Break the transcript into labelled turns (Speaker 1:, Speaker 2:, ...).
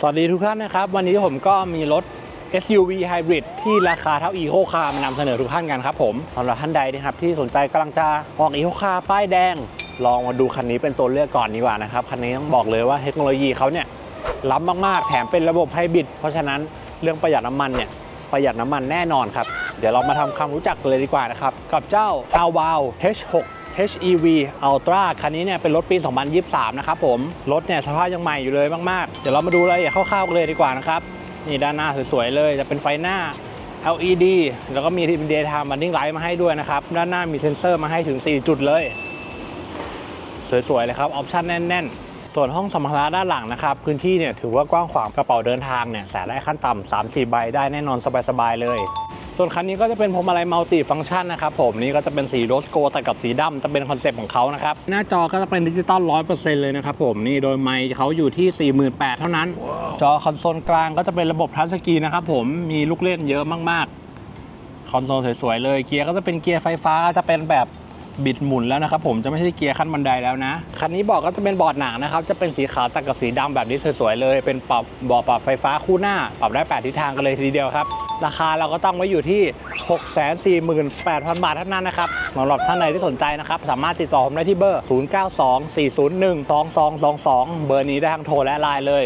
Speaker 1: สวัสดีทุกท่านนะครับ วันนี้ผมก็มีรถ SUV Hybrid ที่ราคาเท่า Eco Car มานำเสนอทุกท่านกันครับผมสำหรับท่านใดนะครับที่สนใจกำลังจะออก Eco Car ป้ายแดง ลองมาดูคันนี้เป็นตัวเลือกก่อนดีกว่านะครับ คันนี้ต้องบอกเลยว่าเทคโนโลยีเขาเนี่ยล้ำมากๆ แถมเป็นระบบไฮบริดเพราะฉะนั้นเรื่องประหยัดน้ำมันเนี่ยประหยัดน้ำมันแน่นอนครับ เดี๋ยวเรามาทำความรู้จักกันเลยดีกว่านะครับ กับเจ้า h a w o w H6 HEV Ultra คันนี้เนี่ยเป็นรถปี 2023 นะครับผม รถเนี่ยสภาพยังใหม่อยู่เลยมาก ๆ เดี๋ยวเรามาดูรายละเอียดคร่าวๆกันเลยดีกว่านะครับ นี่ด้านหน้าสวย ๆ เลยจะเป็นไฟหน้า LED แล้วก็มี Daytime Running Light มาให้ด้วยนะครับ ด้านหน้ามีเซ็นเซอร์มาให้ถึง 4 จุดเลย สวย ๆ เลยครับ ออปชั่นแน่น ๆส่วนห้องสัมภาระด้านหลังนะครับ พื้นที่เนี่ยถือว่ากว้างขวางกระเป๋าเดินทางเนี่ยใส่ได้ขั้นต่ำ3 4 ใบได้แน่นอนสบาย ๆ เลย ส่วนคันนี้ก็จะเป็นพวงมาลัยมัลติฟังก์ชันนะครับผมนี่ก็จะเป็นสีโรสโกแต่กับสีดำจะเป็นคอนเซปต์ของเขานะครับหน้าจอก็จะเป็นดิจิตอล100%เลยนะครับผมนี่โดยไมค์เขาอยู่ที่ 48,000 เท่านั้น จอคอนโซลกลางก็จะเป็นระบบทัชสกรีนนะครับผมมีลูกเล่นเยอะมากๆ คอนโซลสวยๆเลยเกียร์ก็จะเป็นเกียร์ไฟฟ้าจะเป็นแบบบิดหมุนแล้วนะครับผมจะไม่ใช่เกียร์ขั้นบันไดแล้วนะ คันนี้เบอกก็จะเป็นบอร์ดหนังนะครับ จะเป็นสีขาวตัดกับสีดำแบบนี้สวยๆเลย เป็นปรับเบาะปรับไฟฟ้าคู่หน้า ปรับได้ 8 ทิศทางกันเลยทีเดียวครับ ราคาเราก็ตั้งไว้อยู่ที่ 648,000 บาทเท่านั้นนะครับสำหรับท่านใดที่สนใจนะครับ สามารถติดต่อผมได้ที่เบอร์ 0924012222 เบอร์นี้ได้ทั้งโทรและไลน์เลย